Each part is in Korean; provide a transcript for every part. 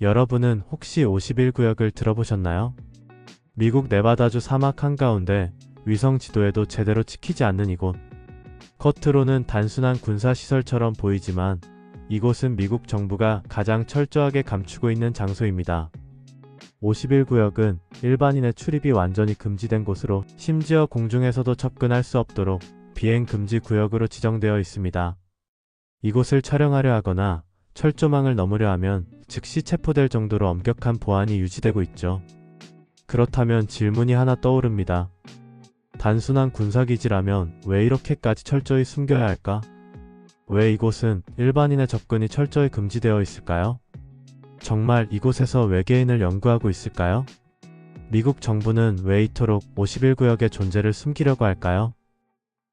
여러분은 혹시 51구역을 들어보셨나요? 미국 네바다주 사막 한가운데 위성 지도에도 제대로 찍히지 않는 이곳. 겉으로는 단순한 군사시설처럼 보이지만 이곳은 미국 정부가 가장 철저하게 감추고 있는 장소입니다. 51구역은 일반인의 출입이 완전히 금지된 곳으로 심지어 공중에서도 접근할 수 없도록 비행 금지 구역으로 지정되어 있습니다. 이곳을 촬영하려 하거나 철조망을 넘으려 하면 즉시 체포될 정도로 엄격한 보안이 유지되고 있죠. 그렇다면 질문이 하나 떠오릅니다. 단순한 군사기지라면 왜 이렇게까지 철저히 숨겨야 할까? 왜 이곳은 일반인의 접근이 철저히 금지되어 있을까요? 정말 이곳에서 외계인을 연구하고 있을까요? 미국 정부는 왜 이토록 51구역의 존재를 숨기려고 할까요?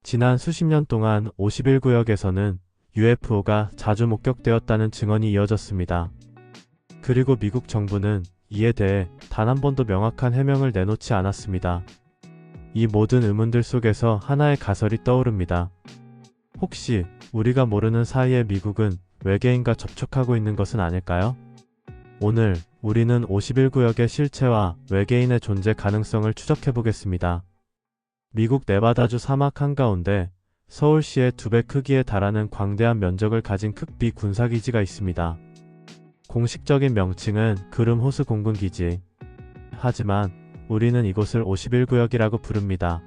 지난 수십 년 동안 51구역에서는 UFO가 자주 목격되었다는 증언이 이어졌습니다. 그리고 미국 정부는 이에 대해 단 한 번도 명확한 해명을 내놓지 않았습니다. 이 모든 의문들 속에서 하나의 가설이 떠오릅니다. 혹시 우리가 모르는 사이에 미국은 외계인과 접촉하고 있는 것은 아닐까요? 오늘 우리는 51구역의 실체와 외계인의 존재 가능성을 추적해 보겠습니다. 미국 네바다주 사막 한가운데 서울시의 두 배 크기에 달하는 광대한 면적을 가진 극비 군사기지가 있습니다. 공식적인 명칭은 그름 호수 공군기지. 하지만 우리는 이곳을 51구역이라고 부릅니다.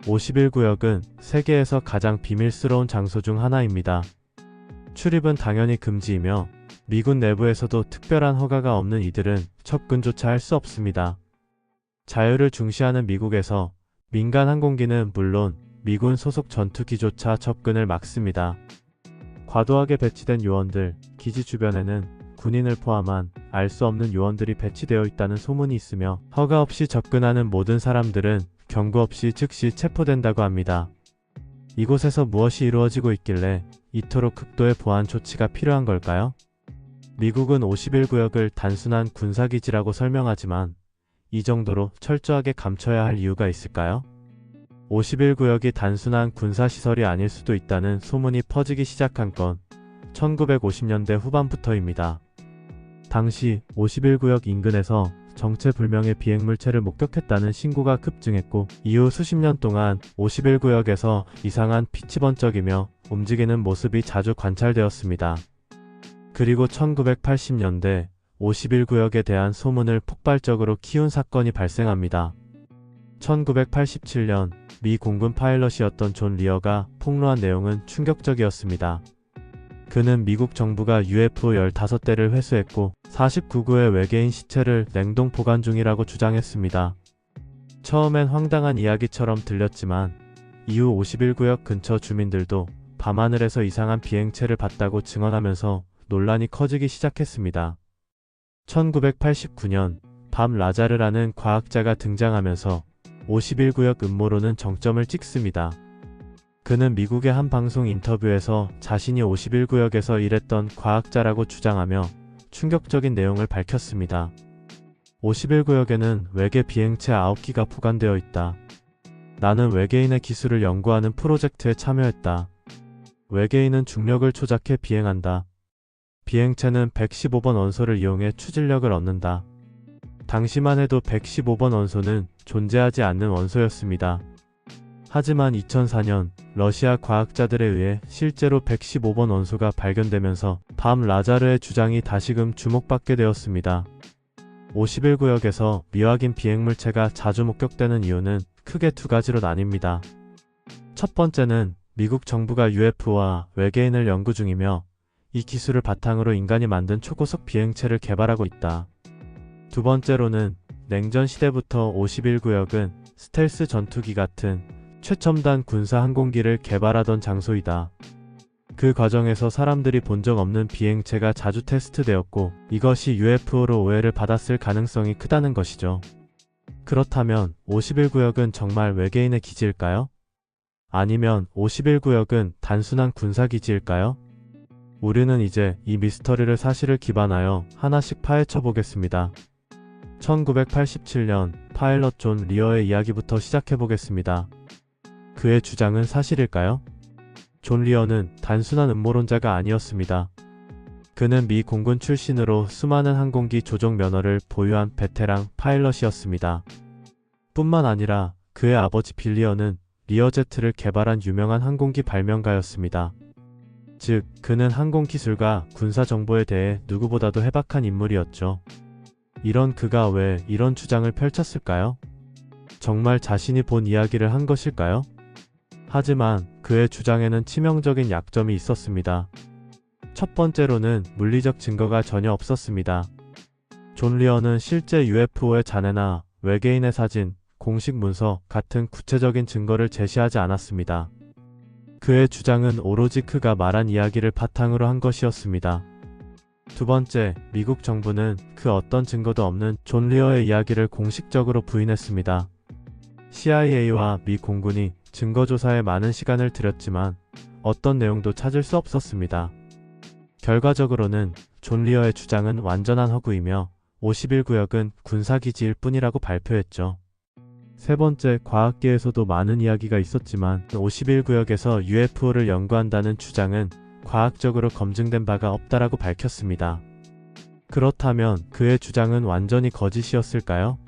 51구역은 세계에서 가장 비밀스러운 장소 중 하나입니다. 출입은 당연히 금지이며 미군 내부에서도 특별한 허가가 없는 이들은 접근조차 할 수 없습니다. 자유를 중시하는 미국에서 민간 항공기는 물론 미군 소속 전투기조차 접근을 막습니다. 과도하게 배치된 요원들, 기지 주변에는 군인을 포함한 알 수 없는 요원들이 배치되어 있다는 소문이 있으며 허가 없이 접근하는 모든 사람들은 경고 없이 즉시 체포된다고 합니다. 이곳에서 무엇이 이루어지고 있길래 이토록 극도의 보안 조치가 필요한 걸까요? 미국은 51구역을 단순한 군사기지라고 설명하지만 이 정도로 철저하게 감춰야 할 이유가 있을까요? 51구역이 단순한 군사시설이 아닐 수도 있다는 소문이 퍼지기 시작한 건 1950년대 후반부터입니다. 당시 51구역 인근에서 정체불명의 비행물체를 목격했다는 신고가 급증했고 이후 수십 년 동안 51구역에서 이상한 빛이 번쩍이며 움직이는 모습이 자주 관찰되었습니다. 그리고 1980년대 51구역에 대한 소문을 폭발적으로 키운 사건이 발생합니다. 1987년 미 공군 파일럿이었던 존 리어가 폭로한 내용은 충격적이었습니다. 그는 미국 정부가 UFO 15대를 회수했고 49구의 외계인 시체를 냉동 보관 중이라고 주장했습니다. 처음엔 황당한 이야기처럼 들렸지만 이후 51구역 근처 주민들도 밤하늘에서 이상한 비행체를 봤다고 증언하면서 논란이 커지기 시작했습니다. 1989년 밤 라자르라는 과학자가 등장하면서 51구역 음모론은 정점을 찍습니다. 그는 미국의 한 방송 인터뷰에서 자신이 51구역에서 일했던 과학자라고 주장하며 충격적인 내용을 밝혔습니다. 51구역에는 외계 비행체 9기가 보관되어 있다. 나는 외계인의 기술을 연구하는 프로젝트에 참여했다. 외계인은 중력을 조작해 비행한다. 비행체는 115번 원소를 이용해 추진력을 얻는다. 당시만 해도 115번 원소는 존재하지 않는 원소였습니다. 하지만 2004년 러시아 과학자들에 의해 실제로 115번 원소가 발견되면서 밤 라자르의 주장이 다시금 주목받게 되었습니다. 51구역에서 미확인 비행물체가 자주 목격되는 이유는 크게 두 가지로 나뉩니다. 첫 번째는 미국 정부가 UFO와 외계인을 연구 중이며 이 기술을 바탕으로 인간이 만든 초고속 비행체를 개발하고 있다. 두 번째로는 냉전 시대부터 51구역은 스텔스 전투기 같은 최첨단 군사 항공기를 개발하던 장소이다. 그 과정에서 사람들이 본 적 없는 비행체가 자주 테스트되었고 이것이 UFO로 오해를 받았을 가능성이 크다는 것이죠. 그렇다면 51구역은 정말 외계인의 기지일까요? 아니면 51구역은 단순한 군사기지일까요? 우리는 이제 이 미스터리를 사실을 기반하여 하나씩 파헤쳐 보겠습니다. 1987년 파일럿 존 리어의 이야기부터 시작해 보겠습니다. 그의 주장은 사실일까요? 존 리어는 단순한 음모론자가 아니었습니다. 그는 미 공군 출신으로 수많은 항공기 조종 면허를 보유한 베테랑 파일럿이었습니다. 뿐만 아니라 그의 아버지 빌리어는 리어제트를 개발한 유명한 항공기 발명가였습니다. 즉, 그는 항공 기술과 군사 정보에 대해 누구보다도 해박한 인물이었죠. 이런 그가 왜 이런 주장을 펼쳤을까요? 정말 자신이 본 이야기를 한 것일까요? 하지만 그의 주장에는 치명적인 약점이 있었습니다. 첫 번째로는 물리적 증거가 전혀 없었습니다. 존 리어는 실제 UFO의 잔해나 외계인의 사진, 공식 문서 같은 구체적인 증거를 제시하지 않았습니다. 그의 주장은 오로지 그가 말한 이야기를 바탕으로 한 것이었습니다. 두 번째, 미국 정부는 그 어떤 증거도 없는 존 리어의 이야기를 공식적으로 부인했습니다. CIA와 미 공군이 증거조사에 많은 시간을 들였지만 어떤 내용도 찾을 수 없었습니다. 결과적으로는 존 리어의 주장은 완전한 허구이며 51 구역은 군사기지일 뿐이라고 발표했죠. 세 번째, 과학계에서도 많은 이야기가 있었지만 51 구역에서 UFO를 연구한다는 주장은 과학적으로 검증된 바가 없다라고 밝혔습니다. 그렇다면 그의 주장은 완전히 거짓이었을까요?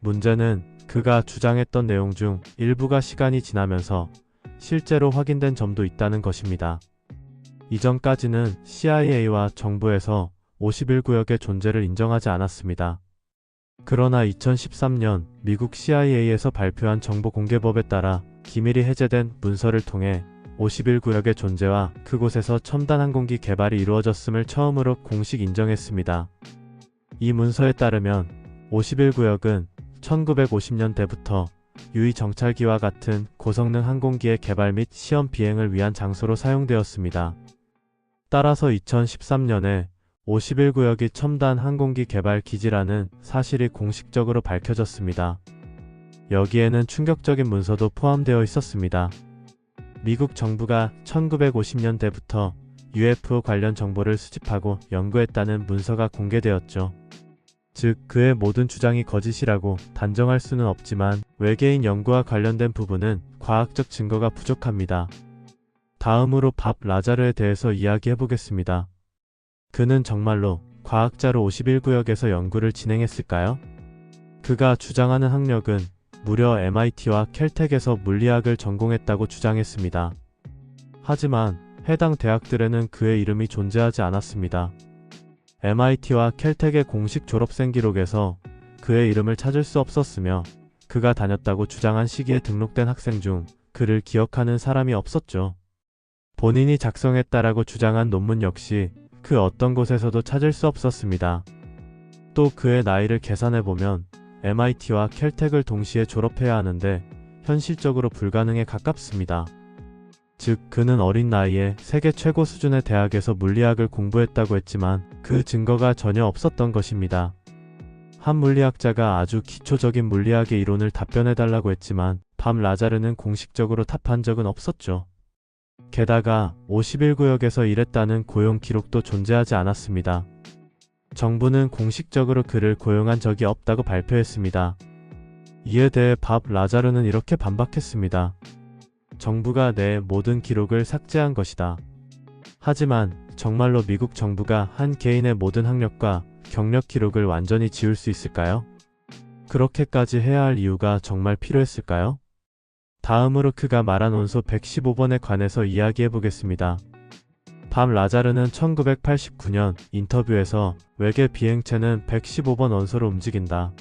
문제는 그가 주장했던 내용 중 일부가 시간이 지나면서 실제로 확인된 점도 있다는 것입니다. 이전까지는 CIA와 정부에서 51구역의 존재를 인정하지 않았습니다. 그러나 2013년 미국 CIA에서 발표한 정보공개법에 따라 기밀이 해제된 문서를 통해 51구역의 존재와 그곳에서 첨단 항공기 개발이 이루어졌음을 처음으로 공식 인정했습니다. 이 문서에 따르면 51구역은 1950년대부터 유위 정찰기와 같은 고성능 항공기의 개발 및 시험 비행을 위한 장소로 사용되었습니다. 따라서 2013년에 51구역이 첨단 항공기 개발 기지라는 사실이 공식적으로 밝혀졌습니다. 여기에는 충격적인 문서도 포함되어 있었습니다. 미국 정부가 1950년대부터 UFO 관련 정보를 수집하고 연구했다는 문서가 공개되었죠. 즉, 그의 모든 주장이 거짓이라고 단정할 수는 없지만 외계인 연구와 관련된 부분은 과학적 증거가 부족합니다. 다음으로 밥 라자르에 대해서 이야기해 보겠습니다. 그는 정말로 과학자로 51구역에서 연구를 진행했을까요? 그가 주장하는 학력은 무려 MIT와 켈텍에서 물리학을 전공했다고 주장했습니다. 하지만 해당 대학들에는 그의 이름이 존재하지 않았습니다. MIT와 켈텍의 공식 졸업생 기록에서 그의 이름을 찾을 수 없었으며 그가 다녔다고 주장한 시기에 등록된 학생 중 그를 기억하는 사람이 없었죠. 본인이 작성했다라고 주장한 논문 역시 그 어떤 곳에서도 찾을 수 없었습니다. 또 그의 나이를 계산해보면 MIT와 켈텍을 동시에 졸업해야 하는데 현실적으로 불가능에 가깝습니다. 즉, 그는 어린 나이에 세계 최고 수준의 대학에서 물리학을 공부했다고 했지만 그 증거가 전혀 없었던 것입니다. 한 물리학자가 아주 기초적인 물리학의 이론을 답변해달라고 했지만 밤 라자르는 공식적으로 답한 적은 없었죠. 게다가 51구역에서 일했다는 고용 기록도 존재하지 않았습니다. 정부는 공식적으로 그를 고용한 적이 없다고 발표했습니다. 이에 대해 밥 라자르는 이렇게 반박했습니다. 정부가 내 모든 기록을 삭제한 것이다. 하지만 정말로 미국 정부가 한 개인의 모든 학력과 경력 기록을 완전히 지울 수 있을까요? 그렇게까지 해야 할 이유가 정말 필요했을까요? 다음으로 그가 말한 원소 115번에 관해서 이야기해 보겠습니다. 밤 라자르는 1989년 인터뷰에서 외계 비행체는 115번 원소로 움직인다.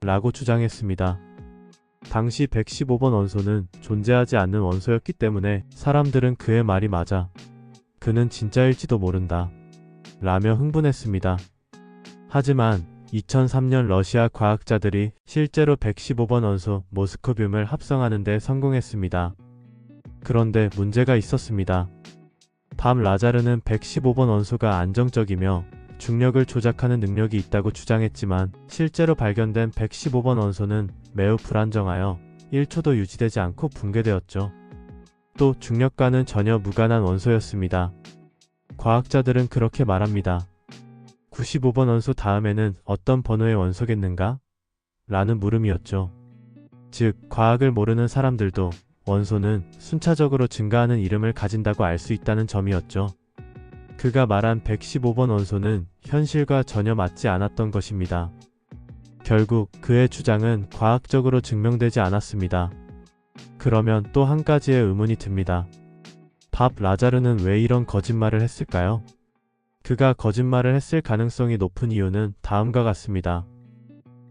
라고 주장했습니다. 당시 115번 원소는 존재하지 않는 원소였기 때문에 사람들은 그의 말이 맞아. 그는 진짜일지도 모른다. 라며 흥분했습니다. 하지만 2003년 러시아 과학자들이 실제로 115번 원소 모스코뷴을 합성하는 데 성공했습니다. 그런데 문제가 있었습니다. 밤 라자르는 115번 원소가 안정적이며 중력을 조작하는 능력이 있다고 주장했지만 실제로 발견된 115번 원소는 매우 불안정하여 1초도 유지되지 않고 붕괴되었죠. 또 중력과는 전혀 무관한 원소였습니다. 과학자들은 그렇게 말합니다. 95번 원소 다음에는 어떤 번호의 원소겠는가? 라는 물음이었죠. 즉, 과학을 모르는 사람들도 원소는 순차적으로 증가하는 이름을 가진다고 알 수 있다는 점이었죠. 그가 말한 115번 원소는 현실과 전혀 맞지 않았던 것입니다. 결국 그의 주장은 과학적으로 증명되지 않았습니다. 그러면 또 한 가지의 의문이 듭니다. 밥 라자르는 왜 이런 거짓말을 했을까요? 그가 거짓말을 했을 가능성이 높은 이유는 다음과 같습니다.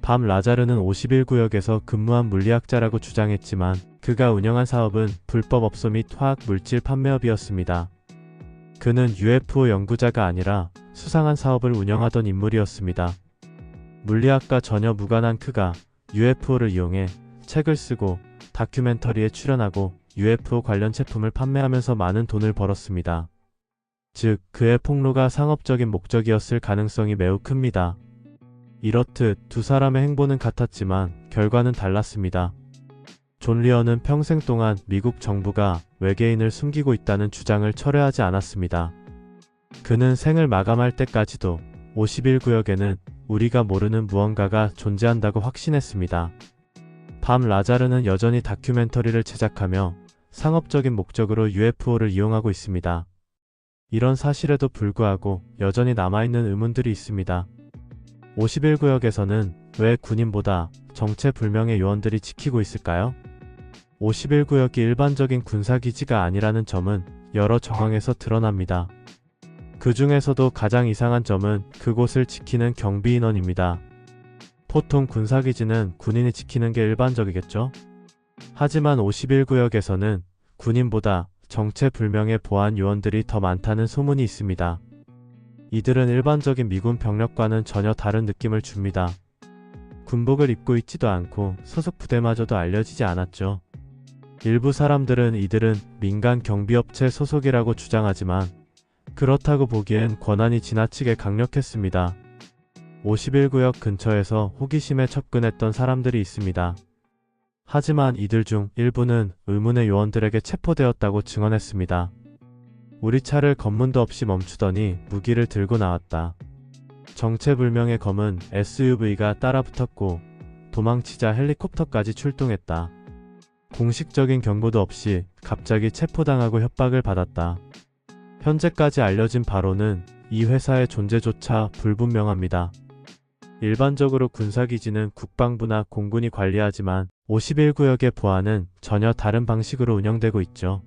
밥 라자르는 51구역에서 근무한 물리학자라고 주장했지만 그가 운영한 사업은 불법 업소 및 화학 물질 판매업이었습니다. 그는 UFO 연구자가 아니라 수상한 사업을 운영하던 인물이었습니다. 물리학과 전혀 무관한 그가 UFO를 이용해 책을 쓰고 다큐멘터리에 출연하고 UFO 관련 제품을 판매하면서 많은 돈을 벌었습니다. 즉, 그의 폭로가 상업적인 목적이었을 가능성이 매우 큽니다. 이렇듯 두 사람의 행보는 같았지만 결과는 달랐습니다. 존 리어는 평생 동안 미국 정부가 외계인을 숨기고 있다는 주장을 철회하지 않았습니다. 그는 생을 마감할 때까지도 51 구역에는 우리가 모르는 무언가가 존재한다고 확신했습니다. 밤 라자르는 여전히 다큐멘터리를 제작하며 상업적인 목적으로 UFO를 이용하고 있습니다. 이런 사실에도 불구하고 여전히 남아있는 의문들이 있습니다. 51구역에서는 왜 군인보다 정체불명의 요원들이 지키고 있을까요? 51 구역이 일반적인 군사기지가 아니라는 점은 여러 정황에서 드러납니다. 그 중에서도 가장 이상한 점은 그곳을 지키는 경비인원입니다. 보통 군사기지는 군인이 지키는 게 일반적이겠죠? 하지만 51구역에서는 군인보다 정체불명의 보안 요원들이 더 많다는 소문이 있습니다. 이들은 일반적인 미군 병력과는 전혀 다른 느낌을 줍니다. 군복을 입고 있지도 않고 소속 부대마저도 알려지지 않았죠. 일부 사람들은 이들은 민간 경비업체 소속이라고 주장하지만 그렇다고 보기엔 권한이 지나치게 강력했습니다. 51구역 근처에서 호기심에 접근했던 사람들이 있습니다. 하지만 이들 중 일부는 의문의 요원들에게 체포되었다고 증언했습니다. 우리 차를 검문도 없이 멈추더니 무기를 들고 나왔다. 정체불명의 검은 SUV가 따라 붙었고 도망치자 헬리콥터까지 출동했다. 공식적인 경보도 없이 갑자기 체포당하고 협박을 받았다. 현재까지 알려진 바로는 이 회사의 존재조차 불분명합니다. 일반적으로 군사기지는 국방부나 공군이 관리하지만 51구역의 보안은 전혀 다른 방식으로 운영되고 있죠.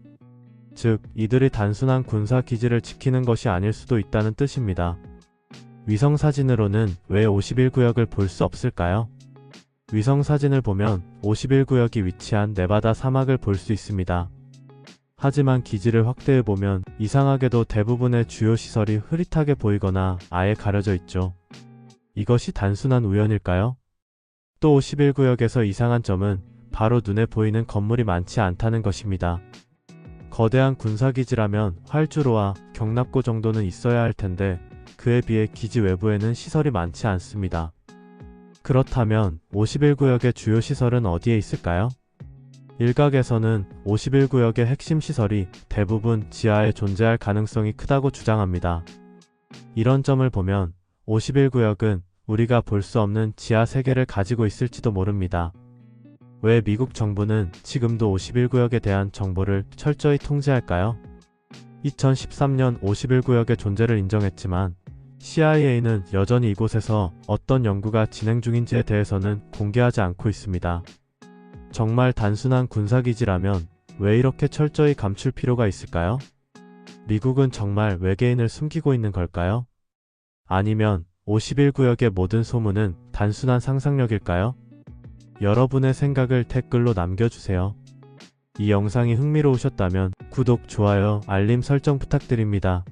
즉, 이들이 단순한 군사기지를 지키는 것이 아닐 수도 있다는 뜻입니다. 위성사진으로는 왜 51구역을 볼 수 없을까요? 위성 사진을 보면 51구역이 위치한 네바다 사막을 볼 수 있습니다. 하지만 기지를 확대해보면 이상하게도 대부분의 주요 시설이 흐릿하게 보이거나 아예 가려져 있죠. 이것이 단순한 우연일까요? 또 51구역에서 이상한 점은 바로 눈에 보이는 건물이 많지 않다는 것입니다. 거대한 군사기지라면 활주로와 경납고 정도는 있어야 할 텐데 그에 비해 기지 외부에는 시설이 많지 않습니다. 그렇다면 51구역의 주요 시설은 어디에 있을까요? 일각에서는 51구역의 핵심 시설이 대부분 지하에 존재할 가능성이 크다고 주장합니다. 이런 점을 보면 51구역은 우리가 볼 수 없는 지하 세계를 가지고 있을지도 모릅니다. 왜 미국 정부는 지금도 51구역에 대한 정보를 철저히 통제할까요? 2013년 51구역의 존재를 인정했지만 CIA는 여전히 이곳에서 어떤 연구가 진행 중인지에 대해서는 공개하지 않고 있습니다. 정말 단순한 군사기지라면 왜 이렇게 철저히 감출 필요가 있을까요? 미국은 정말 외계인을 숨기고 있는 걸까요? 아니면 51 구역의 모든 소문은 단순한 상상력일까요? 여러분의 생각을 댓글로 남겨주세요. 이 영상이 흥미로우셨다면 구독, 좋아요, 알림 설정 부탁드립니다.